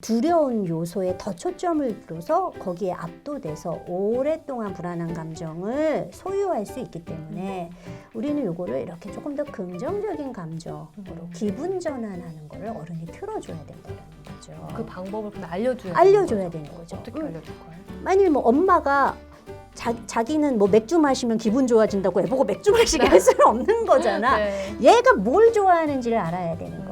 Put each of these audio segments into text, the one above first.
두려운 요소에 더 초점을 두어서 거기에 압도돼서 오랫동안 불안한 감정을 소유할 수 있기 때문에 우리는 요거를 이렇게 조금 더 긍정적인 감정으로 음. 기분 전환하는 거를 어른이 틀어줘야 된다는 거죠. 그 방법을 알려줘야 알려줘야 되는 거죠. 어떻게 음. 알려줄 거예요? 만일 뭐 엄마가 자, 자기는 뭐 맥주 마시면 기분 좋아진다고 애보고 맥주 마시게 할 수는 없는 거잖아. 네. 얘가 뭘 좋아하는지를 알아야 되는.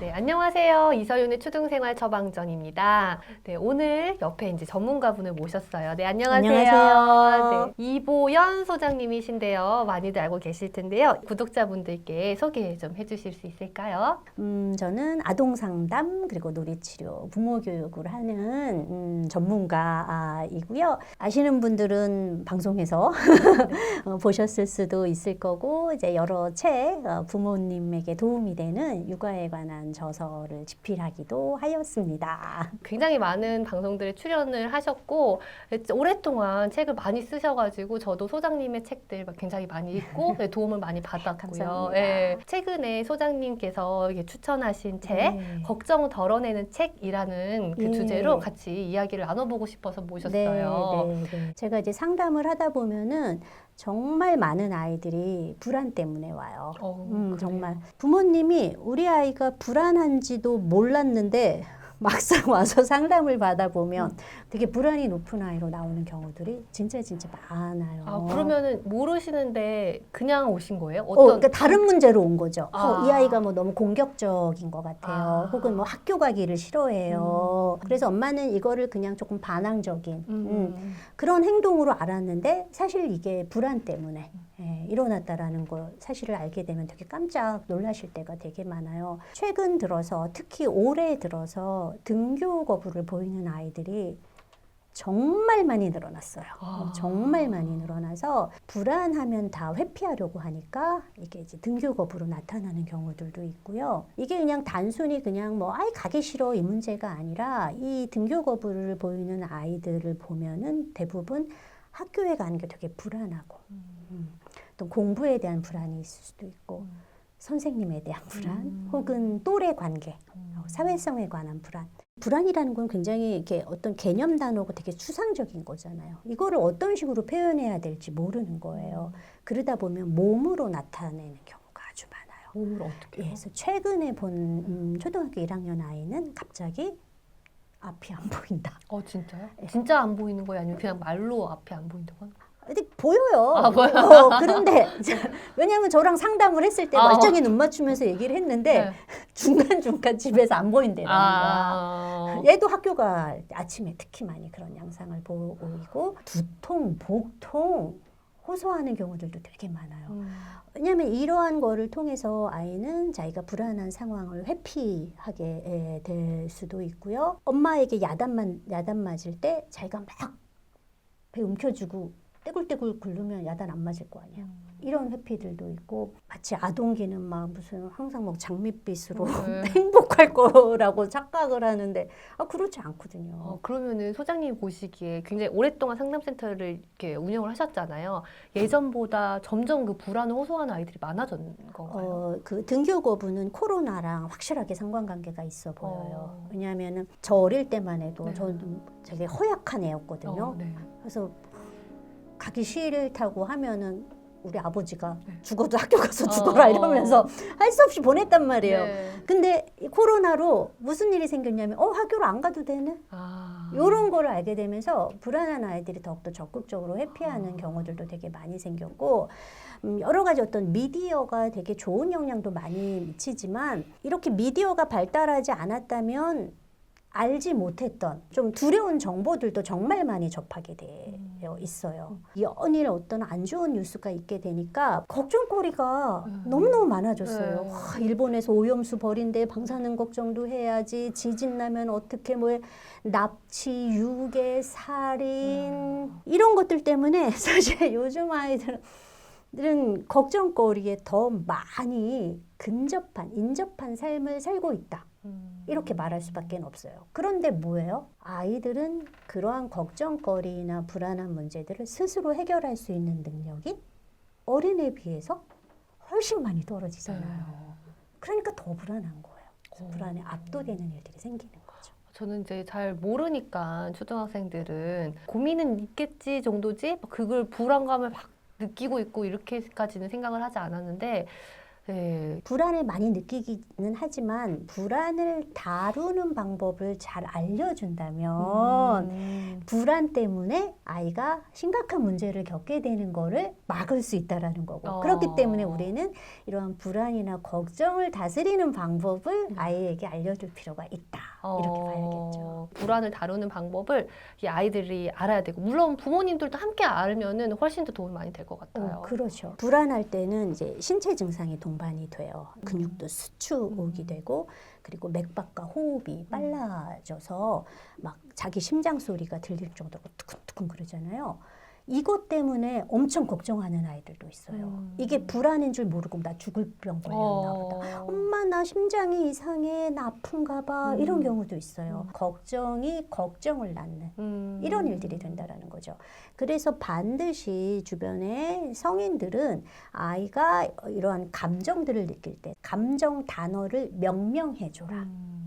네, 안녕하세요. 이서윤의 초등생활 처방전입니다. 네, 오늘 옆에 이제 전문가분을 모셨어요. 네, 안녕하세요. 안녕하세요. 네, 이보연 소장님이신데요. 많이들 알고 계실 텐데요. 구독자분들께 소개 좀 해주실 수 있을까요? 음, 저는 아동 상담 그리고 놀이치료, 부모 교육을 하는 음, 전문가이고요. 아시는 분들은 방송에서 어, 보셨을 수도 있을 거고 이제 여러 책 어, 부모님에게 도움이 되는 육아에 관한 저서를 집필하기도 하였습니다. 굉장히 많은 방송들에 출연을 하셨고 오랫동안 책을 많이 쓰셔가지고 저도 소장님의 책들 굉장히 많이 읽고 네, 도움을 많이 받았고요. 예, 최근에 소장님께서 추천하신 책 네. 걱정을 덜어내는 책이라는 그 예. 주제로 같이 이야기를 나눠보고 싶어서 모셨어요. 네, 네, 네. 제가 이제 상담을 하다 보면은 정말 많은 아이들이 불안 때문에 와요. 어, 음. 정말 부모님이 우리 아이가 불안한지도 몰랐는데 막상 와서 상담을 받아보면 되게 불안이 높은 아이로 나오는 경우들이 진짜 진짜 많아요. 아, 그러면은 모르시는데 그냥 오신 거예요? 어, 어떤 그러니까 다른 문제로 온 거죠. 어, 이 아. 아이가 뭐 너무 공격적인 것 같아요. 아. 혹은 뭐 학교 가기를 싫어해요. 그래서 엄마는 이거를 그냥 조금 반항적인 음, 음, 그런 행동으로 알았는데 사실 이게 불안 때문에 예, 일어났다라는 걸 사실을 알게 되면 되게 깜짝 놀라실 때가 되게 많아요. 최근 들어서 특히 올해 들어서 등교 거부를 보이는 아이들이 정말 많이 늘어났어요. 아. 정말 많이 늘어나서 불안하면 다 회피하려고 하니까 이게 이제 등교 거부로 나타나는 경우들도 있고요. 이게 그냥 단순히 그냥 뭐 아이 가기 싫어 이 문제가 아니라 이 등교 거부를 보이는 아이들을 보면은 대부분 학교에 가는 게 되게 불안하고 음. 또 공부에 대한 불안이 있을 수도 있고 선생님에 대한 불안 음. 혹은 또래 관계 어, 사회성에 관한 불안. 불안이라는 건 굉장히 이렇게 어떤 개념 단어고 되게 추상적인 거잖아요. 이거를 어떤 식으로 표현해야 될지 모르는 거예요. 그러다 보면 몸으로 나타내는 경우가 아주 많아요. 몸을 어떻게? 예, 그래서 최근에 본 음, 초등학교 1학년 아이는 갑자기 앞이 안 보인다. 어 진짜요? 진짜 안 보이는 거예요? 아니면 그냥 말로 앞에 안 보인다고? 하는? 근데 보여요. 아, 보여요? 어, 그런데 왜냐하면 저랑 상담을 했을 때 아. 멀쩡히 눈 맞추면서 얘기를 했는데 네. 중간 중간 집에서 안 보인대라는 거야. 아, 얘도 학교 가 아침에 특히 많이 그런 양상을 보이고 두통, 복통 호소하는 경우들도 되게 많아요. 음. 왜냐하면 이러한 거를 통해서 아이는 자기가 불안한 상황을 회피하게 예, 될 수도 있고요. 엄마에게 야단만 야단 맞을 때 자기가 막배 움켜쥐고 떼굴떼굴 굴르면 야단 안 맞을 거 아니야. 이런 회피들도 있고 마치 아동기는 막 무슨 항상 뭐 장밋빛으로 네. 행복할 거라고 착각을 하는데 아 그렇지 않거든요. 어, 그러면은 소장님 보시기에 굉장히 오랫동안 상담센터를 이렇게 운영을 하셨잖아요. 예전보다 점점 그 불안을 호소하는 아이들이 많아진 건가요? 어, 그 등교 거부는 코로나랑 확실하게 상관관계가 있어 보여요. 어. 왜냐하면은 저 어릴 때만 해도 네. 저는 되게 허약한 애였거든요. 어, 네. 그래서 가기 싫다고 하면은 우리 아버지가 네. 죽어도 학교 가서 죽어라 어. 이러면서 할 수 없이 보냈단 말이에요. 네. 근데 이 코로나로 무슨 일이 생겼냐면 어 학교를 안 가도 되네. 아. 이런 거를 알게 되면서 불안한 아이들이 더욱더 적극적으로 회피하는 아. 경우들도 되게 많이 생겼고 음, 여러 가지 어떤 미디어가 되게 좋은 영향도 많이 미치지만 이렇게 미디어가 발달하지 않았다면 알지 못했던 좀 두려운 정보들도 정말 많이 접하게 되어 있어요. 연일 어떤 안 좋은 뉴스가 있게 되니까 걱정거리가 음. 너무너무 많아졌어요. 네. 와, 일본에서 오염수 버린데 방사능 걱정도 해야지 지진 나면 어떻게 뭐 납치, 유괴, 살인 이런 것들 때문에 사실 요즘 아이들은 걱정거리에 더 많이 근접한 인접한 삶을 살고 있다. 음. 이렇게 말할 수밖에 없어요. 그런데 뭐예요? 아이들은 그러한 걱정거리나 불안한 문제들을 스스로 해결할 수 있는 능력이 어린애에 비해서 훨씬 많이 떨어지잖아요. 네. 그러니까 더 불안한 거예요. 오. 불안에 압도되는 일들이 생기는 거죠. 저는 이제 잘 모르니까 초등학생들은 고민은 있겠지 정도지 막 그걸 불안감을 막 느끼고 있고 이렇게까지는 생각을 하지 않았는데 네. 불안을 많이 느끼기는 하지만 불안을 다루는 방법을 잘 알려준다면 음. 불안 때문에 아이가 심각한 문제를 겪게 되는 거를 막을 수 있다라는 거고 어. 그렇기 때문에 우리는 이러한 불안이나 걱정을 다스리는 방법을 음. 아이에게 알려줄 필요가 있다 이렇게 어, 봐야겠죠. 불안을 다루는 방법을 이 아이들이 알아야 되고 물론 부모님들도 함께 알면은 훨씬 더 도움이 많이 될 것 같아요. 어, 그렇죠. 불안할 때는 이제 신체 증상이 동반이 돼요. 근육도 수축이 음. 되고 그리고 맥박과 호흡이 빨라져서 막 자기 심장 소리가 들릴 정도로 두근두근 그러잖아요. 이것 때문에 엄청 걱정하는 아이들도 있어요. 음. 이게 불안인 줄 모르고 나 죽을 병 걸렸나 보다. 어. 엄마 나 심장이 이상해 나 아픈가 봐 이런 음. 경우도 있어요. 음. 걱정이 걱정을 낳는 음. 이런 일들이 된다라는 거죠. 그래서 반드시 주변의 성인들은 아이가 이러한 감정들을 느낄 때 감정 단어를 명명해 줘라. 음.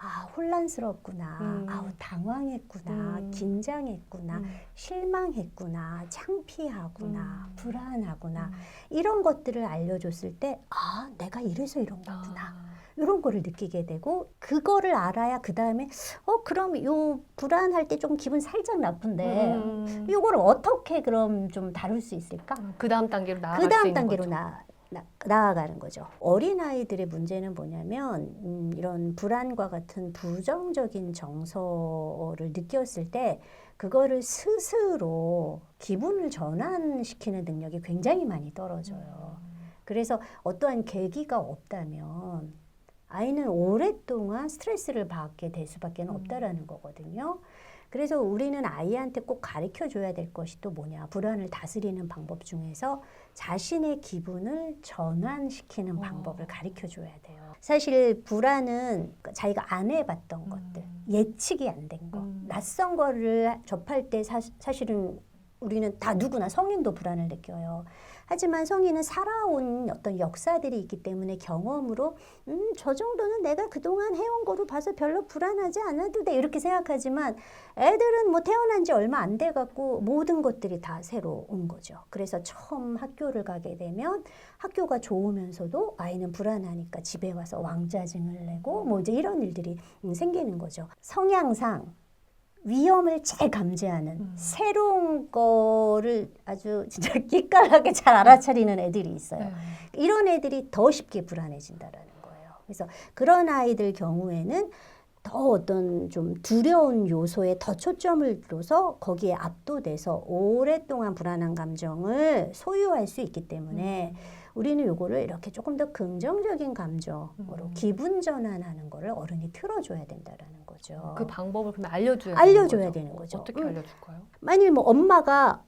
아, 혼란스럽구나. 음. 아우, 당황했구나. 음. 긴장했구나. 음. 실망했구나. 창피하구나. 음. 불안하구나. 음. 이런 것들을 알려줬을 때, 아, 내가 이래서 이런 거구나. 아. 이런 거를 느끼게 되고 그거를 알아야 그 다음에 어 그럼 요 불안할 때 좀 기분 살짝 나쁜데 음. 요거를 어떻게 그럼 좀 다룰 수 있을까? 그 다음 단계로 나아갈 그수 다음 단계로 거죠. 나, 나, 나아가는 거죠. 어린아이들의 문제는 뭐냐면 음, 이런 불안과 같은 부정적인 정서를 느꼈을 때 그거를 스스로 기분을 전환시키는 능력이 굉장히 많이 떨어져요. 그래서 어떠한 계기가 없다면 아이는 오랫동안 스트레스를 받게 될 수밖에 음. 없다라는 거거든요. 그래서 우리는 아이한테 꼭 가르쳐 줘야 될 것이 또 뭐냐. 불안을 다스리는 방법 중에서 자신의 기분을 전환시키는 어. 방법을 가르쳐 줘야 돼요. 사실 불안은 자기가 안 해봤던 음. 것들, 예측이 안된 거, 음. 낯선 거를 접할 때 사, 사실은 우리는 다 누구나 성인도 불안을 느껴요. 하지만 성인은 살아온 어떤 역사들이 있기 때문에 경험으로 음, 저 정도는 내가 그동안 해온 거로 봐서 별로 불안하지 않아도 돼 이렇게 생각하지만 애들은 뭐 태어난 지 얼마 안 돼 갖고 모든 것들이 다 새로 온 거죠. 그래서 처음 학교를 가게 되면 학교가 좋으면서도 아이는 불안하니까 집에 와서 왕짜증을 내고 뭐 이제 이런 일들이 음, 생기는 거죠. 성향상 위험을 잘 감지하는 음. 새로운 거를 아주 진짜 기깔하게 잘 알아차리는 애들이 있어요. 네. 이런 애들이 더 쉽게 불안해진다라는 거예요. 그래서 그런 아이들 경우에는 더 어떤 좀 두려운 요소에 더 초점을 둬서 거기에 압도돼서 오랫동안 불안한 감정을 소유할 수 있기 때문에 우리는 요거를 이렇게 조금 더 긍정적인 감정으로 음. 기분 전환하는 거를 어른이 틀어줘야 된다라는 거죠. 그 방법을 그럼 알려줘야 알려줘야 되는 거죠. 어떻게 음. 알려줄까요? 만일 뭐 엄마가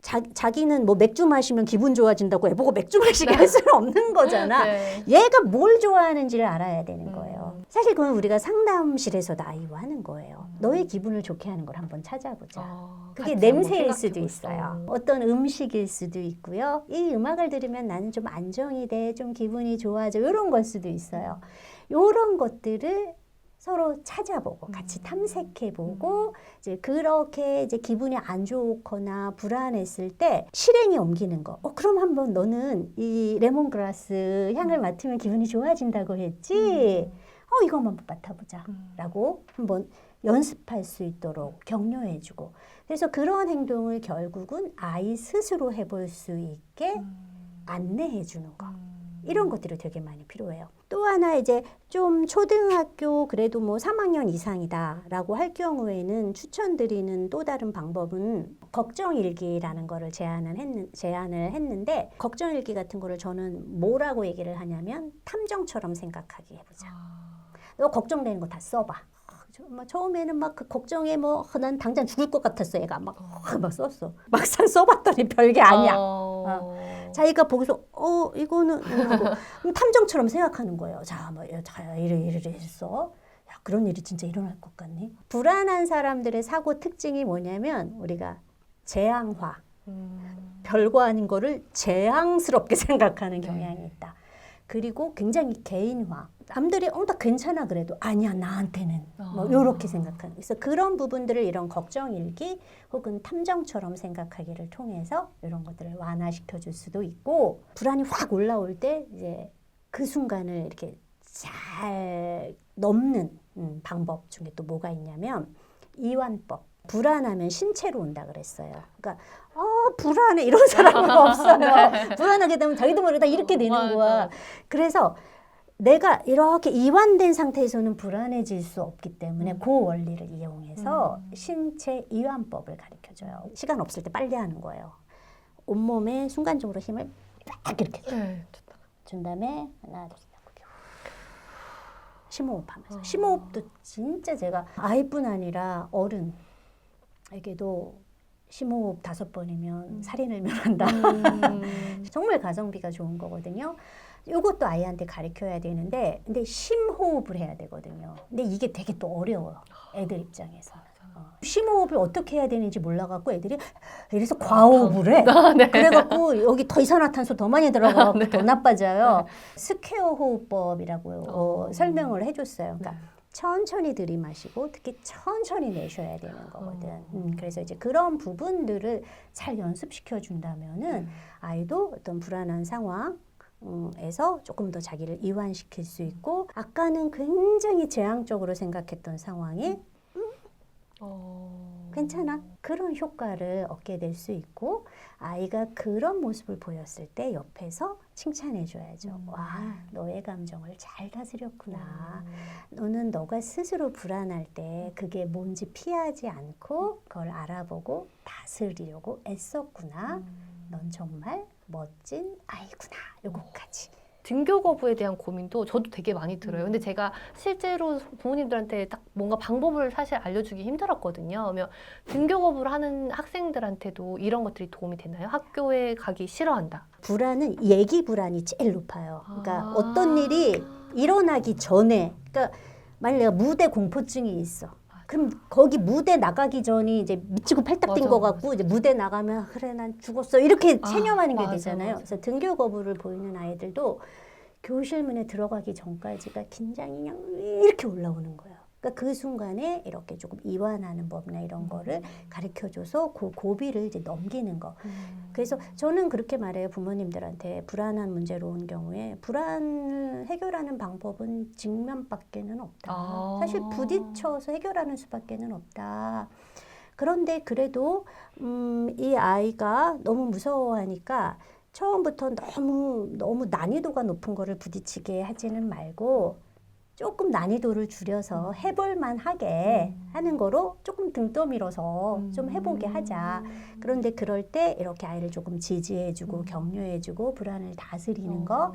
자, 자기는 뭐 맥주 마시면 기분 좋아진다고 애보고 맥주 마시게 할 수는 없는 거잖아. 네. 얘가 뭘 좋아하는지를 알아야 되는 거예요. 음. 사실 그건 우리가 상담실에서도 아이와 하는 거예요. 음. 너의 기분을 좋게 하는 걸 한번 찾아보자. 아, 그게 냄새일 수도 있어요. 수. 어떤 음식일 수도 있고요. 이 음악을 들으면 나는 좀 안정이 돼, 좀 기분이 좋아져. 이런 걸 수도 있어요. 이런 것들을 서로 찾아보고 같이 음. 탐색해보고 이제 그렇게 이제 기분이 안 좋거나 불안했을 때 실행에 옮기는 거. 어 그럼 한번 너는 이 레몬그라스 향을 맡으면 기분이 좋아진다고 했지. 어 이거 한번 맡아보자. 음. 라고 한번 연습할 수 있도록 격려해주고 그래서 그런 행동을 결국은 아이 스스로 해볼 수 있게 음. 안내해주는 거 음. 이런 것들이 되게 많이 필요해요. 또 하나 이제 좀 초등학교 그래도 뭐 3학년 이상이다라고 할 경우에는 추천드리는 또 다른 방법은 걱정 일기라는 거를 제안을 했는 제안을 했는데 걱정 일기 같은 거를 저는 뭐라고 얘기를 하냐면 탐정처럼 생각하게 해보자. 아. 너 걱정되는 거 다 써봐. 저, 뭐 처음에는 막 그 걱정에 뭐 난 당장 죽을 것 같았어 얘가 막, 막 썼어. 막상 써봤더니 별게 아니야. 어. 자기가 보고서 어 이거는 하고 그럼 탐정처럼 생각하는 거예요. 자, 뭐 자, 이래 이래 했어. 야, 그런 일이 진짜 일어날 것 같니? 불안한 사람들의 사고 특징이 뭐냐면 우리가 재앙화, 음. 별거 아닌 거를 재앙스럽게 생각하는 경향이 있다. 그리고 굉장히 개인화. 남들이 어, 나 괜찮아 그래도 아니야 나한테는 뭐 아. 요렇게 생각하는. 그래서 그런 부분들을 이런 걱정 일기 혹은 탐정처럼 생각하기를 통해서 이런 것들을 완화시켜 줄 수도 있고 불안이 확 올라올 때 이제 그 순간을 이렇게 잘 넘는 음, 방법 중에 또 뭐가 있냐면 이완법. 불안하면 신체로 온다 그랬어요. 그러니까 어 불안해 이런 사람은 없어요. 불안하게 되면 자기도 모르게 다 이렇게 되는 맞아. 거야. 그래서 내가 이렇게 이완된 상태에서는 불안해질 수 없기 때문에 그 원리를 이용해서 신체 이완법을 가르쳐줘요. 시간 없을 때 빨리 하는 거예요. 온몸에 순간적으로 힘을 딱 이렇게 네. 준 다음에 하나 둘 셋. 심호흡하면서 어. 심호흡도 진짜 제가 아이뿐 아니라 어른에게도 심호흡 다섯 번이면 살인을 면한다. 음. 정말 가성비가 좋은 거거든요. 이것도 아이한테 가르쳐야 되는데, 근데 심호흡을 해야 되거든요. 근데 이게 되게 또 어려워요. 애들 입장에서. 어. 심호흡을 어떻게 해야 되는지 몰라갖고 애들이 이래서 과호흡을 해. 네. 그래갖고 여기 더 이산화탄소 더 많이 들어가고 더 나빠져요. 스퀘어 호흡법이라고 어, 어. 설명을 해줬어요. 그러니까 네. 천천히 들이마시고 특히 천천히 내셔야 되는 거거든. 어. 음, 그래서 이제 그런 부분들을 잘 연습시켜 준다면은 아이도 어떤 불안한 상황 에서 조금 더 자기를 이완시킬 수 있고 아까는 굉장히 재앙적으로 생각했던 상황이 어. 괜찮아 그런 효과를 얻게 될 수 있고 아이가 그런 모습을 보였을 때 옆에서 칭찬해 줘야죠. 음. 와 너의 감정을 잘 다스렸구나. 음. 너는 너가 스스로 불안할 때 그게 뭔지 피하지 않고 그걸 알아보고 다스리려고 애썼구나. 음. 넌 정말 멋진 아이구나. 요거까지. 등교 거부에 대한 고민도 저도 되게 많이 들어요. 음. 근데 제가 실제로 부모님들한테 딱 뭔가 방법을 사실 알려주기 힘들었거든요. 그러면 등교 거부를 하는 학생들한테도 이런 것들이 도움이 되나요? 학교에 가기 싫어한다. 불안은 얘기 불안이 제일 높아요. 그러니까 아. 어떤 일이 일어나기 전에, 그러니까 만약 내가 무대 공포증이 있어. 그럼 거기 무대 나가기 전이 이제 미치고 팔딱 뛴 맞아, 거 같고 이제 무대 나가면 그래 난 죽었어 이렇게 아, 체념하는 게 맞아, 되잖아요. 맞아. 그래서 등교 거부를 보이는 아이들도 교실 문에 들어가기 전까지가 긴장이 그냥 이렇게 올라오는 거예요. 그러니까 그 순간에 이렇게 조금 이완하는 법이나 이런 거를 가르쳐줘서 그 고비를 이제 넘기는 거. 그래서 저는 그렇게 말해요 부모님들한테 불안한 문제로 온 경우에 불안을 해결하는 방법은 직면밖에는 없다. 아. 사실 부딪혀서 해결하는 수밖에는 없다. 그런데 그래도 음, 이 아이가 너무 무서워하니까 처음부터 너무 너무 난이도가 높은 거를 부딪히게 하지는 말고 조금 난이도를 줄여서 해볼만 하게 하는 거로 조금 등 떠밀어서 좀 해보게 하자. 그런데 그럴 때 이렇게 아이를 조금 지지해주고 격려해주고 불안을 다스리는 거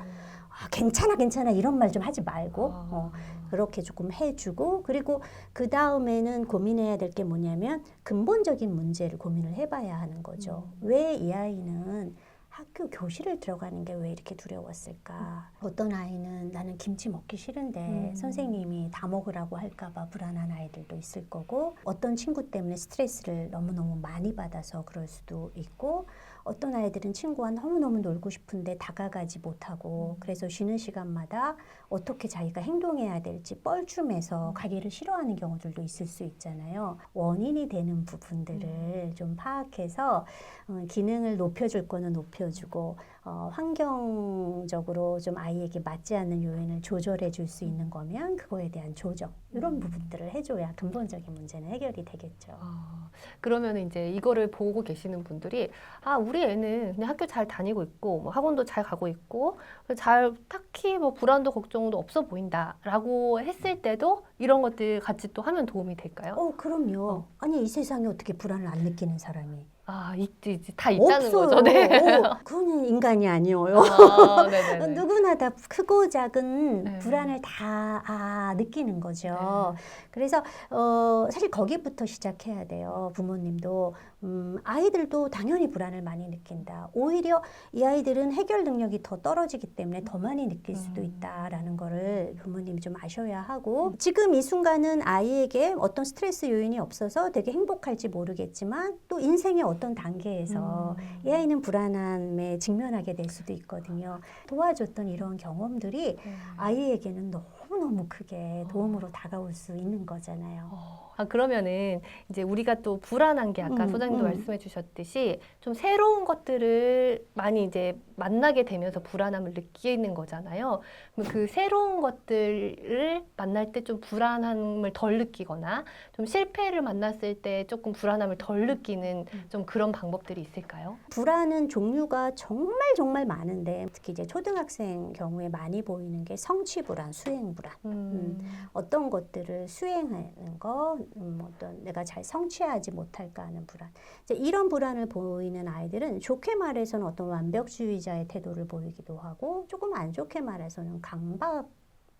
아, 괜찮아 괜찮아 이런 말 좀 하지 말고 어, 그렇게 조금 해주고 그리고 그 다음에는 고민해야 될 게 뭐냐면 근본적인 문제를 고민을 해봐야 하는 거죠. 왜이 아이는 학교 교실을 들어가는 게 왜 이렇게 두려웠을까? 어떤 아이는 나는 김치 먹기 싫은데 음. 선생님이 다 먹으라고 할까봐 불안한 아이들도 있을 거고 어떤 친구 때문에 스트레스를 너무너무 많이 받아서 그럴 수도 있고 어떤 아이들은 친구와 너무너무 놀고 싶은데 다가가지 못하고 그래서 쉬는 시간마다 어떻게 자기가 행동해야 될지 뻘쭘해서 가기를 싫어하는 경우들도 있을 수 있잖아요. 원인이 되는 부분들을 좀 파악해서 어, 기능을 높여줄 거는 높여주고 어, 환경적으로 좀 아이에게 맞지 않는 요인을 조절해 줄 수 있는 거면 그거에 대한 조정 이런 부분들을 해줘야 근본적인 문제는 해결이 되겠죠. 아, 그러면 이제 이거를 보고 계시는 분들이 아 우리 애는 그냥 학교 잘 다니고 있고 뭐 학원도 잘 가고 있고 잘 딱히 뭐 불안도 걱정도 없어 보인다라고 했을 때도 이런 것들 같이 또 하면 도움이 될까요? 어 그럼요. 아니 이 세상에 어떻게 불안을 안 느끼는 사람이 아 있지 있지 다 있다는 없어요. 거죠. 네. 어, 그거는 인간이 아니에요. 아, 네네네. 누구나 다 크고 작은 네. 불안을 다 아, 느끼는 거죠. 그래서 어, 사실 거기부터 시작해야 돼요. 부모님도 음, 아이들도 당연히 불안을 많이 느낀다. 오히려 이 아이들은 해결 능력이 더 떨어지기 때문에 더 많이 느낄 수도 음. 있다라는 거를 부모님이 좀 아셔야 하고 지금 이 순간은 아이에게 어떤 스트레스 요인이 없어서 되게 행복할지 모르겠지만 또 인생에 어떤 어떤 단계에서 음. 이 아이는 불안함에 직면하게 될 수도 있거든요. 도와줬던 이런 경험들이 네. 아이에게는 너무너무 크게 도움으로 다가올 수 있는 거잖아요. 어, 아, 그러면은 이제 우리가 또 불안한 게 아까 음, 소장님도 음. 말씀해 주셨듯이 좀 새로운 것들을 많이 이제 만나게 되면서 불안함을 느끼는 거잖아요. 그럼 그 새로운 것들을 만날 때 좀 불안함을 덜 느끼거나 좀 실패를 만났을 때 조금 불안함을 덜 느끼는 좀 그런 방법들이 있을까요? 불안은 종류가 정말 정말 많은데 특히 이제 초등학생 경우에 많이 보이는 게 성취 불안, 수행 불안. 음. 어떤 것들을 수행하는 거, 음, 어떤 내가 잘 성취하지 못할까 하는 불안. 이제 이런 불안을 보이는 아이들은 좋게 말해서는 어떤 완벽주의자의 태도를 보이기도 하고 조금 안 좋게 말해서는 강박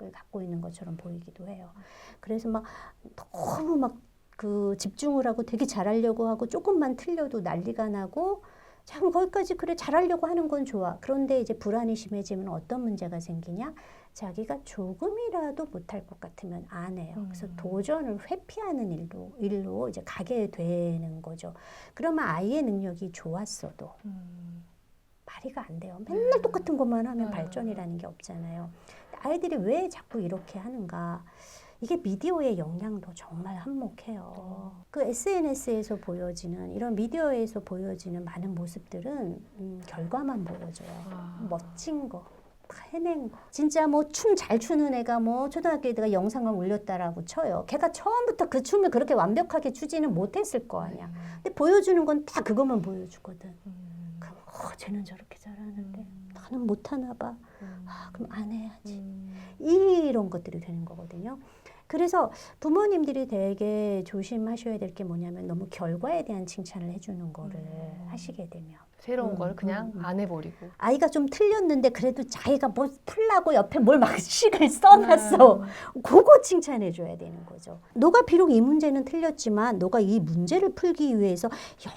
을 갖고 있는 것처럼 보이기도 해요. 그래서 막 너무 막 그 집중을 하고 되게 잘하려고 하고 조금만 틀려도 난리가 나고 참 거기까지 그래 잘하려고 하는 건 좋아. 그런데 이제 불안이 심해지면 어떤 문제가 생기냐? 자기가 조금이라도 못할 것 같으면 안 해요. 그래서 음. 도전을 회피하는 일로 일로 이제 가게 되는 거죠. 그러면 아이의 능력이 좋았어도 음. 발휘가 안 돼요. 맨날 똑같은 것만 하면 음. 발전이라는 게 없잖아요. 아이들이 왜 자꾸 이렇게 하는가? 이게 미디어의 영향도 정말 한몫해요. 어. 그 SNS에서 보여지는 이런 미디어에서 보여지는 많은 모습들은 음, 결과만 보여줘요. 아. 멋진 거, 다 해낸 거. 진짜 뭐 춤 잘 추는 애가 뭐 초등학교 애가 영상을 올렸다라고 쳐요. 걔가 처음부터 그 춤을 그렇게 완벽하게 추지는 못했을 거 아니야. 근데 보여주는 건 다 그것만 보여주거든. 음. 그럼 어, 쟤는 저렇게 잘하는데 음. 나는 못하나 봐. 음. 아, 그럼 안 해야지. 음. 이런 것들이 되는 거거든요. 그래서 부모님들이 되게 조심하셔야 될 게 뭐냐면 너무 결과에 대한 칭찬을 해주는 거를 음. 하시게 되면 새로운 음, 걸 그냥 음, 음. 안 해버리고. 아이가 좀 틀렸는데 그래도 자기가 뭘 풀라고 옆에 뭘 막 식을 써놨어. 음. 그거 칭찬해 줘야 되는 거죠. 너가 비록 이 문제는 틀렸지만 너가 이 문제를 풀기 위해서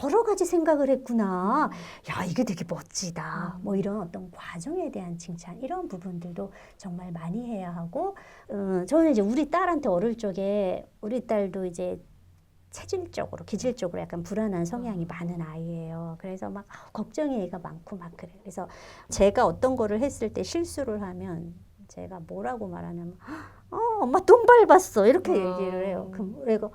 여러 가지 생각을 했구나. 야, 이게 되게 멋지다. 음. 뭐 이런 어떤 과정에 대한 칭찬 이런 부분들도 정말 많이 해야 하고 어, 저는 이제 우리 딸한테 어릴 적에 우리 딸도 이제 체질적으로 기질적으로 약간 불안한 성향이 많은 아이예요. 그래서 막 아, 걱정이 애가 많고 막 그래. 그래서 제가 어떤 거를 했을 때 실수를 하면 제가 뭐라고 말하냐면 어, 엄마 똥 밟았어 이렇게 아. 얘기를 해요. 그럼 내가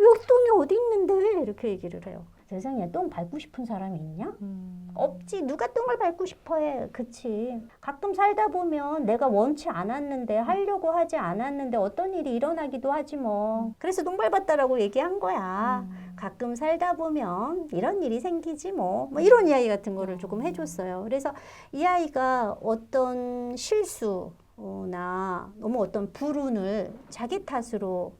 여기 똥이 어디 있는데 이렇게 얘기를 해요. 세상에 똥 밟고 싶은 사람이 있냐? 음. 없지. 누가 똥을 밟고 싶어 해. 그치. 가끔 살다 보면 내가 원치 않았는데, 하려고 하지 않았는데 어떤 일이 일어나기도 하지 뭐. 그래서 똥 밟았다라고 얘기한 거야. 음. 가끔 살다 보면 이런 일이 생기지 뭐. 뭐 이런 이야기 같은 거를 조금 해줬어요. 그래서 이 아이가 어떤 실수 나 너무 어떤 불운을 자기 탓으로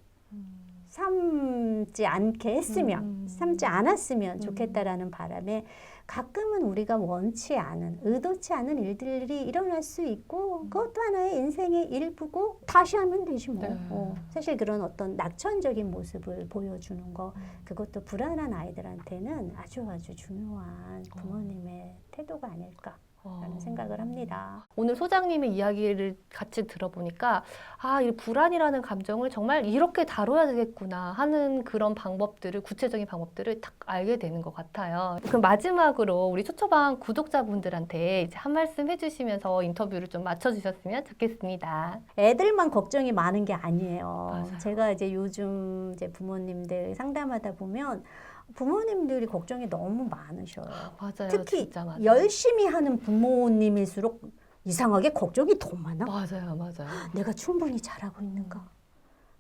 삼지 않게 했으면, 음. 삼지 않았으면 좋겠다라는 바람에 가끔은 우리가 원치 않은, 의도치 않은 일들이 일어날 수 있고 그것도 하나의 인생의 일부고 다시 하면 되지 뭐. 네. 어, 사실 그런 어떤 낙천적인 모습을 보여주는 거 그것도 불안한 아이들한테는 아주 아주 중요한 부모님의 태도가 아닐까. 라는 어. 생각을 합니다. 오늘 소장님의 이야기를 같이 들어보니까 아, 이 불안이라는 감정을 정말 이렇게 다뤄야 되겠구나 하는 그런 방법들을 구체적인 방법들을 딱 알게 되는 것 같아요. 그럼 마지막으로 우리 초초방 구독자분들한테 이제 한 말씀 해주시면서 인터뷰를 좀 마쳐주셨으면 좋겠습니다. 애들만 걱정이 많은 게 아니에요. 맞아요. 제가 이제 요즘 이제 부모님들 상담하다 보면 부모님들이 걱정이 너무 많으셔요. 맞아요, 특히 맞아요. 열심히 하는 부모님일수록 이상하게 걱정이 더 많아. 맞아요, 맞아요. 내가 충분히 잘하고 있는가?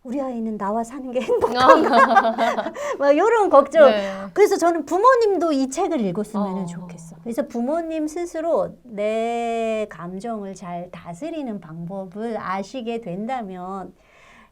우리 아이는 나와 사는 게 행복한가? 막 이런 걱정. 네. 그래서 저는 부모님도 이 책을 읽었으면 어. 좋겠어. 그래서 부모님 스스로 내 감정을 잘 다스리는 방법을 아시게 된다면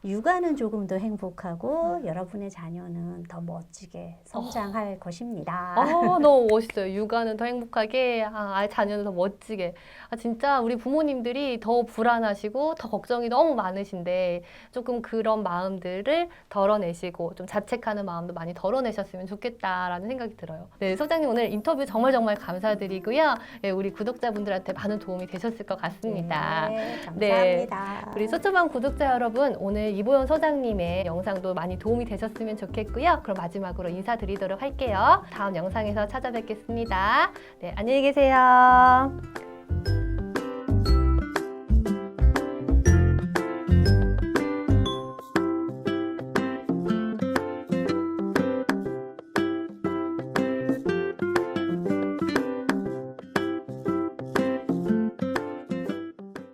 육아는 조금 더 행복하고 여러분의 자녀는 더 멋지게 성장할 것입니다. 아, 너무 멋있어요. 육아는 더 행복하게, 아, 자녀는 더 멋지게. 아, 진짜 우리 부모님들이 더 불안하시고 더 걱정이 너무 많으신데 조금 그런 마음들을 덜어내시고 좀 자책하는 마음도 많이 덜어내셨으면 좋겠다라는 생각이 들어요. 네, 소장님 오늘 인터뷰 정말 정말 감사드리고요. 네, 우리 구독자분들한테 많은 도움이 되셨을 것 같습니다. 네, 네. 감사합니다. 우리 소초방 구독자 여러분, 오늘 이보영 소장님의 영상도 많이 도움이 되셨으면 좋겠고요. 그럼 마지막으로 인사드리도록 할게요. 다음 영상에서 찾아뵙겠습니다. 네, 안녕히 계세요. you